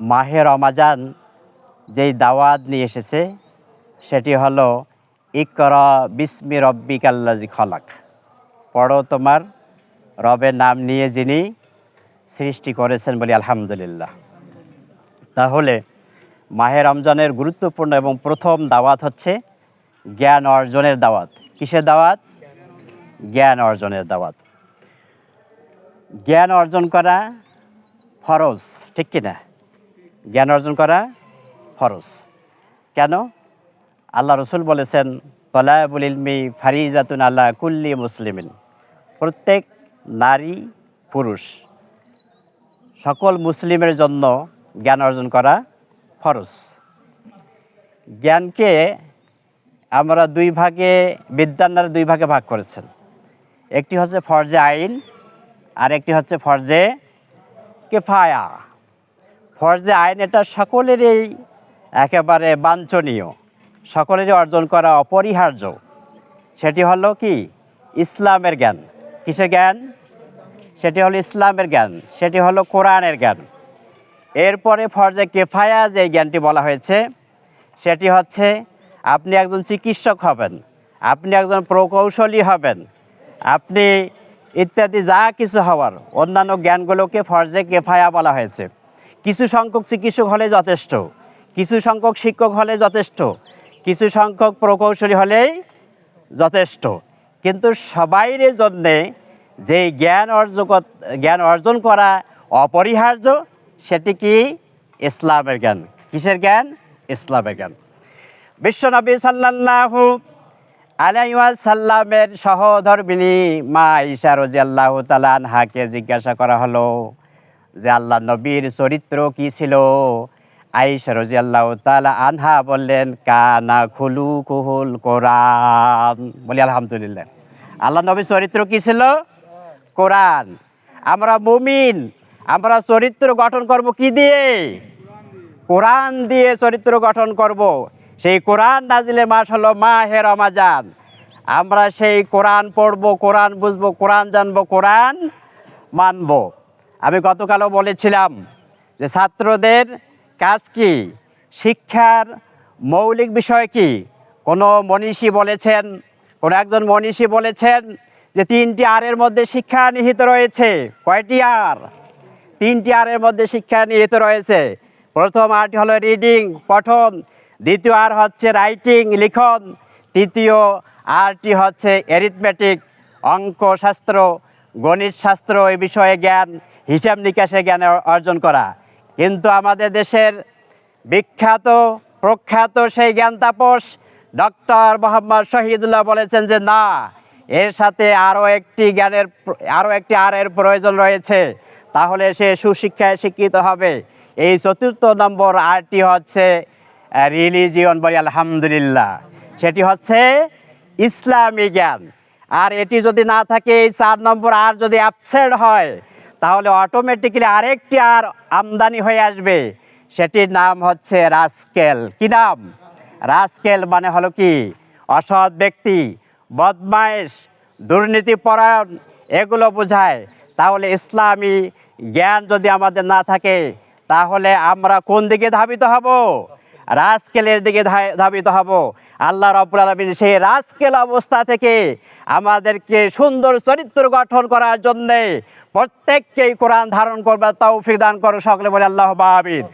মাহে রমাজান যেই দাওয়াত নিয়ে এসেছে, সেটি হলো, ইকর বিস্মি রব্বিকাল্লাজি খলাক। পড়ো তোমার রবের নাম নিয়ে যিনি সৃষ্টি করেছেন বলি আলহামদুলিল্লাহ। তাহলে, মাহে রমজানের গুরুত্বপূর্ণ এবং প্রথম দাওয়াত হচ্ছে জ্ঞান অর্জনের দাওয়াত। কিসের দাওয়াত? জ্ঞান অর্জনের দাওয়াত। জ্ঞান অর্জন করা ফরজ, ঠিক কিনা? জ্ঞান অর্জন করা ফরজ। কেন? আল্লাহ রসুল বলেছেন তলাবুল ইলমি ফারিজাতুন আল্লাহ কুল্লি মুসলিমিন। প্রত্যেক নারী পুরুষ সকল মুসলিমের জন্য জ্ঞান অর্জন করা ফরজ। জ্ঞানকে আমরা দুই ভাগে বিদ্যান্নার দুই ভাগে ভাগ করেছেন। একটি হচ্ছে ফরজে আইন আর একটি হচ্ছে ফরজে কেফায়া। ফরজে আইন এটা সকলেরই একেবারে বাঞ্ছনীয়। সকলেরই অর্জন করা অপরিহার্য। সেটি হলো কি? ইসলামের জ্ঞান। কিসের জ্ঞান? সেটি হলো ইসলামের জ্ঞান। সেটি হলো কোরআনের জ্ঞান। এরপরে ফরজে কেফায়া যে জ্ঞানটি বলা হয়েছে, সেটি হচ্ছে আপনি একজন চিকিৎসক হবেন, আপনি একজন প্রকৌশলী হবেন, আপনি ইত্যাদি যা কিছু হওয়ার অন্যান্য জ্ঞানগুলোকে ফরজে কেফায়া বলা হয়েছে। কিছু সংখ্যক চিকিৎসক হলে যথেষ্ট, কিছু সংখ্যক শিক্ষক হলে যথেষ্ট, কিছু সংখ্যক প্রকৌশলী হলেই যথেষ্ট। কিন্তু সবাইয়ের জন্যে যে জ্ঞান অর্জন জ্ঞান অর্জন করা অপরিহার্য, সেটি কি ইসলামের জ্ঞান? কিসের জ্ঞান? ইসলামের জ্ঞান। বিশ্বনবী সাল্লাল্লাহু আলাইহি সাল্লামের সহধর্মিনী মা ঈশা রাদিয়াল্লাহু তাআলা আনহাকে জিজ্ঞাসা করা হলো যে আল্লাহ নবীর চরিত্র কি ছিল? আইসা আল্লাহ তালা আনহা বললেন, কানা খুলু কুহুল কোরআন। বলি, আলহামদুলিল্লাহ। আল্লাহ নবীর চরিত্র কি ছিল? কোরআন। আমরা মুমিন, আমরা চরিত্র গঠন করব কি দিয়ে? কোরআন দিয়ে চরিত্র গঠন করব। সেই কোরআন নাজিলের মাস হলো মা হে রমাজান। আমরা সেই কোরআন পড়ব, কোরআন বুঝব, কোরআন জানব, কোরআন মানব। আমি গতকালও বলেছিলাম যে ছাত্রদের কাজ কি? শিক্ষার মৌলিক বিষয় কি? কোনো মনীষী বলেছেন, কোনো একজন মনীষী বলেছেন যে তিনটি আরের মধ্যে শিক্ষা নিহিত রয়েছে। কয়টি আর? তিনটি আরের মধ্যে শিক্ষা নিহিত রয়েছে। প্রথম আরটি হলো রিডিং, পঠন। দ্বিতীয় আর হচ্ছে রাইটিং, লিখন। তৃতীয় আরটি হচ্ছে অ্যারিথমেটিক অঙ্ক শাস্ত্র গণিত শাস্ত্র এই বিষয়ে জ্ঞান। হিসাব নিকাশে জ্ঞান অর্জন করা। কিন্তু আমাদের দেশের বিখ্যাত, প্রখ্যাত সেই জ্ঞান তাপস ডক্টর মোহাম্মদ শহীদুল্লাহ বলেছেন যে, না, এর সাথে আরও একটি জ্ঞানের আরও একটি আরের প্রয়োজন রয়েছে। তাহলে সে সুশিক্ষায় শিক্ষিত হবে। এই চতুর্থ নম্বর আরটি হচ্ছে রিলিজিয়ন বলি, আলহামদুলিল্লাহ। সেটি হচ্ছে, ইসলামী জ্ঞান। আর এটি যদি না থাকে, এই চার নম্বর আর যদি অ্যাবসেন্ট হয় তাহলে অটোমেটিক্যালি আরেকটি আর আমদানি হয়ে আসবে। সেটির নাম হচ্ছে রাস্কেল। কি নাম? রাস্কেল মানে হলো কি? অসৎ ব্যক্তি বদমাইশ দুর্নীতিপরায়ণ, এগুলো বোঝায়। তাহলে ইসলামী জ্ঞান যদি আমাদের না থাকে, তাহলে আমরা কোন দিকে ধাবিত হব? রাজকেলের দিকে ধাবিত হব। আল্লাহ রব্বুল আলমিন সেই রাজকেল অবস্থা থেকে আমাদেরকে সুন্দর চরিত্র গঠন করার জন্যে প্রত্যেককেই কোরআন ধারণ করবে তৌফিক দান করো সকলে বলে আল্লাহ বাবিন